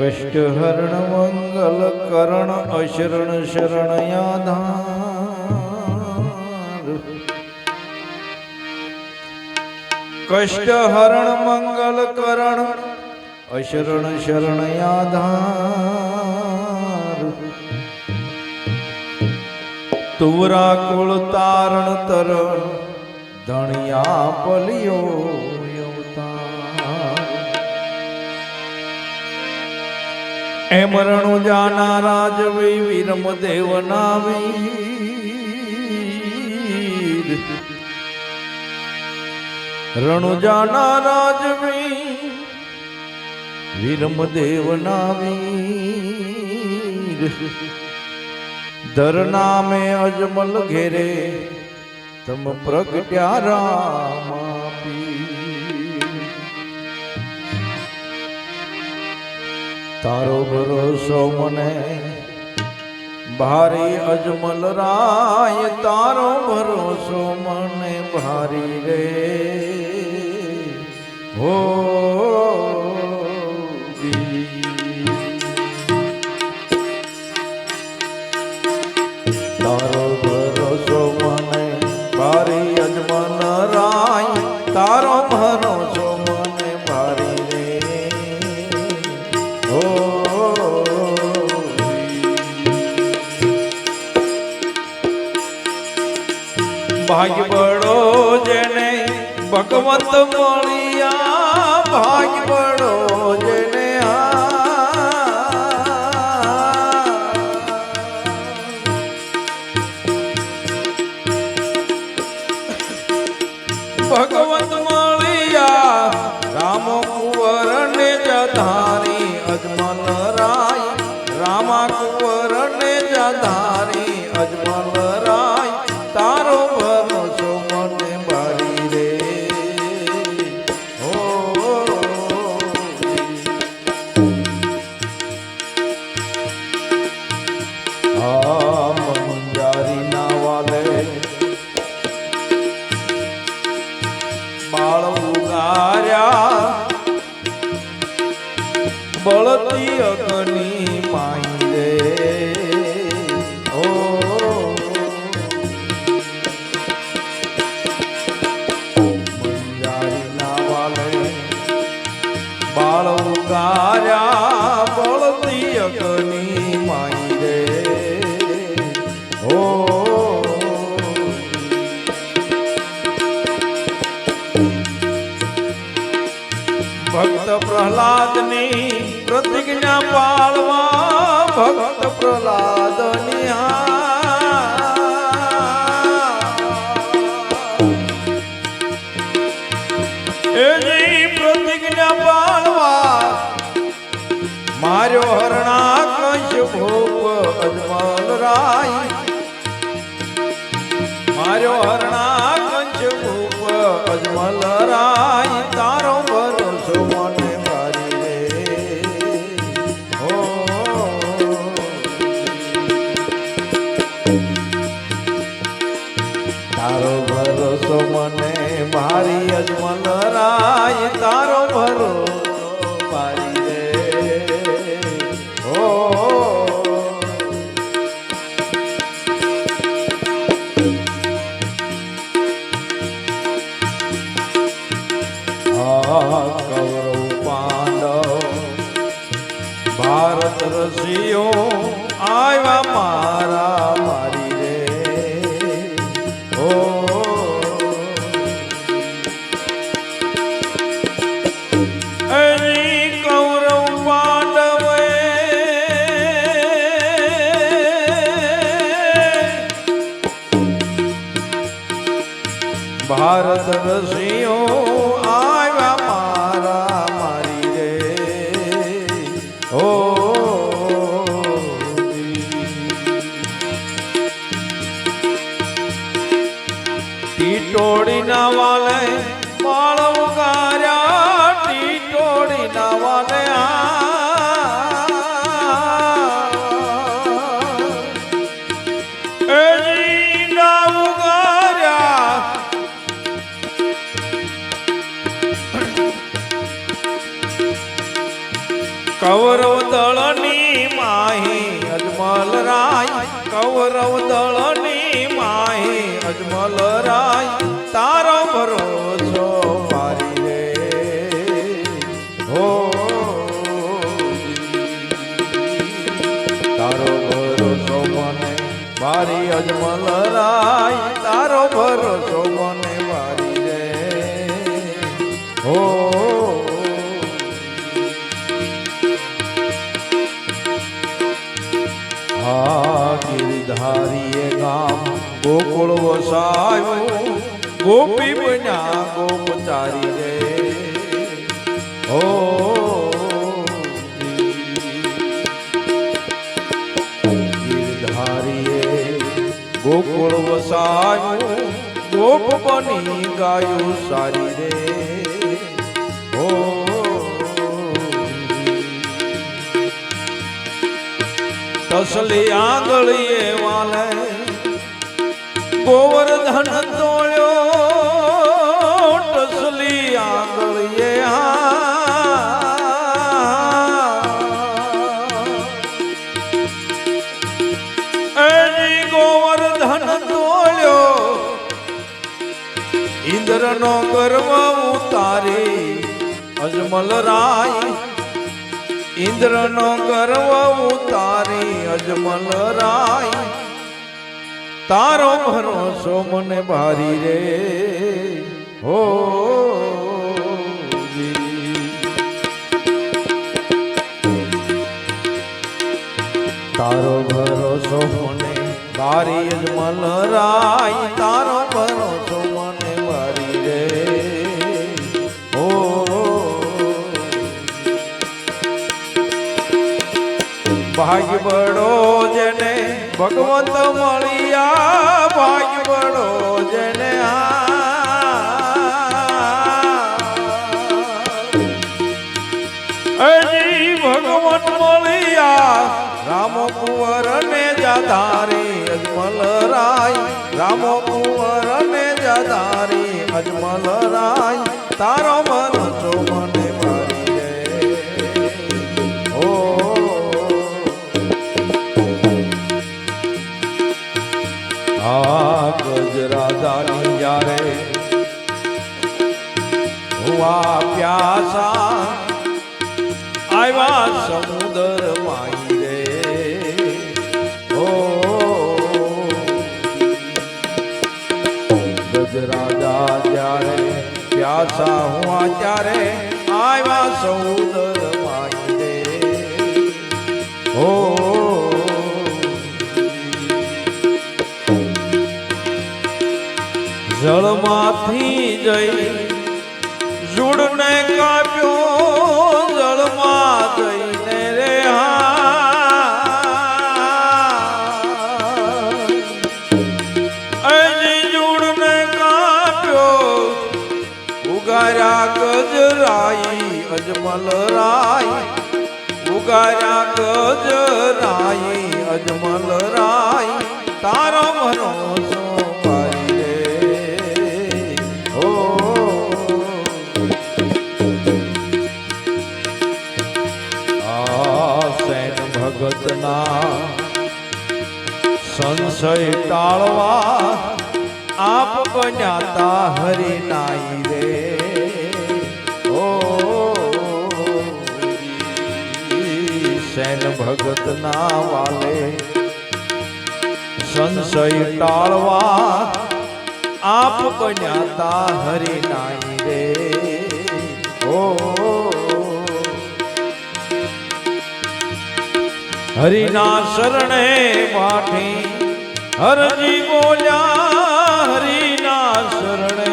કષ્ટહરણ મંગલ કરણ અશરણ શરણ યાધાર કષ્ટહરણ મંગલ કરણ અશરણ શરણ યાધાર તુવરા કુળ તારણ તરણ ધણિયા પલિયો એમ રણુ જાના રાજવી વિરમ દેવ નાવીર રણુ જાના રાજવી વિરમ દેવ નાવીર ધર નામે અજમલ ઘેરે, તમ પ્રગટ્યા રામા. તારો ભરોસો મને. ભારી અજમલ રાય તારો ભરોસો મને ભારી રે. હો ભગવંત મળ્યા ભાગ્ય બાળ ઉગાર્યા અગ્નિ માઈ રે હો ભક્ત પ્રહલાદની પ્રતિજ્ઞા પાળવા ભક્ત પ્રહલાદની માર્યો હરણા કંચ ભૂપ અજમલ રાય, તારો ભરોસો મને મારી રે હો. તારો ભરોસો મને મારી અજમલ રાય, તારો ભરોસો ભારત રસિયો આવ્યા મારા મારી રે. ઓ ભારત રસિયો માહી અજમલ રાય કૌરવ દળની માહી અજમલ રાય. બની ગાયું સારી રે? હો તસલી આંગળીએ વાલે ગોવર્ધન તોળ્યો ઇન્દ્રનો ગર્વ તારે અજમલ રાય. ઇન્દ્રનો ગર્વ તારે અજમલ રાય. તારો ભરોસો મને ભારી રે. હો તારો ભરોસો મને ભારી, અજમલ રાય. તારો ભરોસો ભાગ્ય બળો જેને ભગવંત મળ્યા, ભાગ્ય બળો જેને ભગવંત મળ્યા, રામ કુંવર ને જાધારી અજમલ રાય રામ કુંવર ને જાધારી અજમલ રાય તારો મને હું પ્યાસા. આવ્યા સમુદર માઈ રે. ઓ ગજરાજા જ્યારે પ્યાસા હું ત્યારે આવ્યા સમુદર માઈ રે. જળમાંથી જઈ કાપ્યો જળમાં જઈને રે જુડને કાપ્યો ઉગાર્યા ગજરાઈ અજમલ રાય ઉગાર્યા ગજરાઈ અજમલ રાય તારો ભરોસો સેન ભગતના સંશય ટાળવા આપ બન્યાતા હરિ નાઈ રે. ઓ સેન ભગતના વાલે સંશય ટાળવા આપ બન્યાતા હરિ નાઈ રે. ઓ હરિના શરણે પાઠી હરજી બોલ્યા હરિના શરણે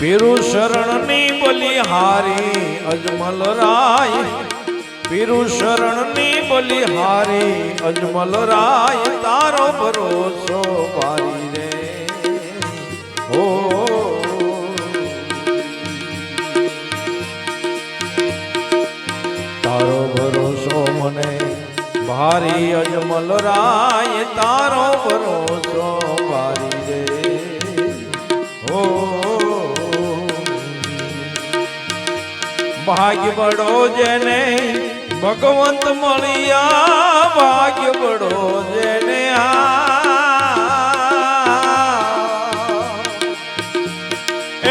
પીરુ શરણની બલિહારી અજમલ રાય. પીરુ શરણની બલિહારી અજમલ રાય તારો ભરોસો મારી રે. હો. તારો ભરોસો મને ભારી, અજમલ રાય તારો ભરોસો ભારી રે. હો. ભાગ્ય બડો જેને ભગવંત મળ્યા, ભાગ્ય બડો જેને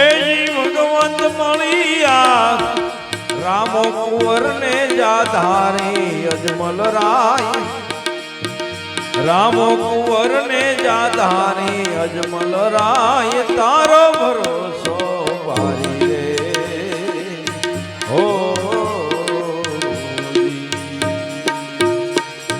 એ ભગવંત મળ્યા, રામો કુંવર ને જાધારી અજમલ રાય. રામો કુંવર ને જાધારી અજમલ રાય, તારો ભરોસો